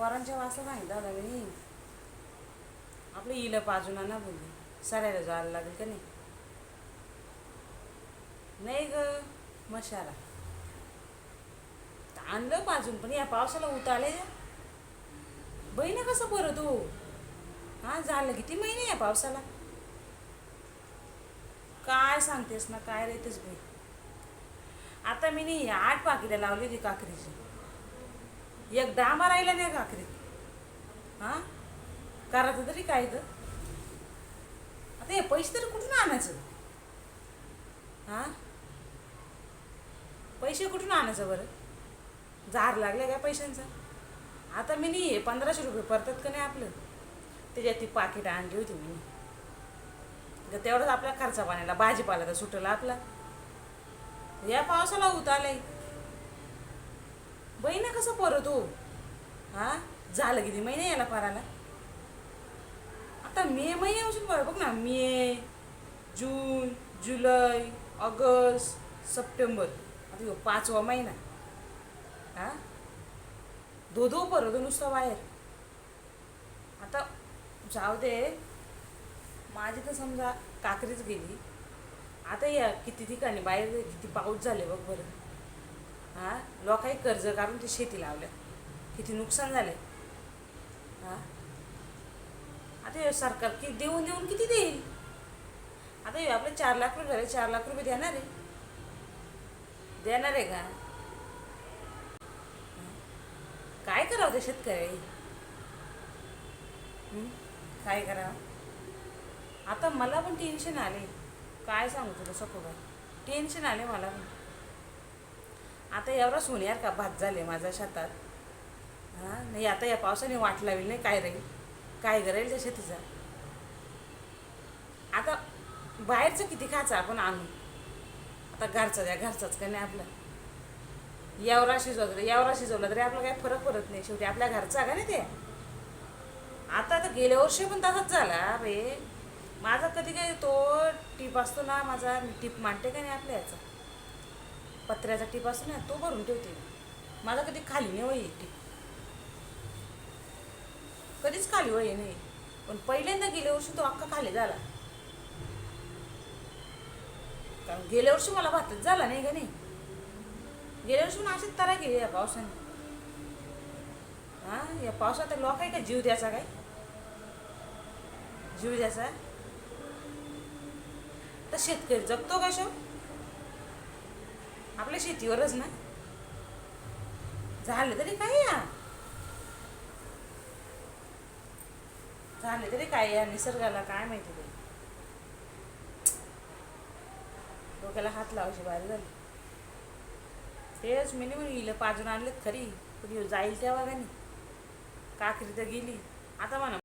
पोरांच्या वाजता सांगितलं दादा मी आपलं इलं पाजून ना बोलली. सरायला जायला लागेल का नाही? नाही ग मशाला. आणलं पाजून पण या पावसाला उताले बहीण कसं बरं तू? हा झालं किती महिने या पावसाला? काय सांगतेस ना काय रेतेस बाई आता मी नाही आठ पाकिटं लावली होती काकरीची एक डांबा राहिला नाही काकरी हा? करायचं तरी काय तर आता हे पैसे तरी कुठून आणायचं? हा? पैसे कुठून आणायचं बरं? जार लागले काय पैशांचा? आता मी नाही पंधराशे रुपये परतात का नाही आपलं? त्याच्यात ती पाकिट आणली होती मी. तर तेवढंच आपल्या खर्चा पाण्याला भाजीपाला तर सुटला आपला. या पावसाला उतारलाय बहिणा कसं पोर हो? तू हा? झालं किती महिने याला पाराला आता मे महिन्यापासून बरं बघ ना मे जून जुलै ऑगस्ट सप्टेंबर. आता हो पाचवा महिना. हा? दो दो परत नुसतं बाहेर. आता जाऊ दे. माझी तर समजा काकरीच गेली. आता या किती ठिकाणी बाहेर किती पाऊस झाले बघ बरं. लोकांनी कर्ज काढून ते शेती लावल्या किती नुकसान झाले. हां? आता सरकार किती देऊन देऊन किती देईल? आता हे आपले चार लाख रुपये झाले चार लाख रुपये देणार आहे. देणार आहे का? काय करावं त्या शेतकरी? काय करावं? आता मला पण टेन्शन आले. काय सांगू तुला सखोबा टेन्शन आले मला पण. आता एवढा सोन्यार का भात झाले माझ्या शेतात? हां? नाही आता या पावसाने वाट लावेल नाही काय राहील? काय करेल त्या शेतीचा? आता बाहेरचं किती खायचं आपण आणून? आता घरचा द्या घरचाच का नाही आपला? यावरा शिजवलं तरी यावरा शिजवलं तरी आपला काही फरक पडत नाही शेवटी. आपल्या घरचा का नाही ते? आता तर गेल्या वर्षी पण तसाच झाला. रे माझा कधी काही तो टीप असतो ना माझा मी टीप मांडते का नाही आपल्या याचा? पत्र्याचा टीप असतो ना तो भरून ठेवते माझा कधी खाली नाही वय टीप कधीच खाली वय नाही. पण पहिल्यांदा गेल्या वर्षी तो अख्खा खाली झाला. कारण गेल्या वर्षी मला भातच झाला नाही का नाही? गेल्या वर्षी मग अशीच तरा गेली या पावसाने. हा या पावसात लोक आहे का जीव द्यायचा काय? जीव द्यायचा? तर शेतकरी जगतो का शो? आपल्या शेतीवरच ना. झालं तरी काय या? झालं तरी काय या निसर्गाला काय माहिती ते डोक्याला हात लावायची बाहेर झाली. तेच मी नाही गेलं हिला पाजून आणलेत खरी. पण जाईल तेव्हा का नाही काकरी तर गेली. आता म्हणा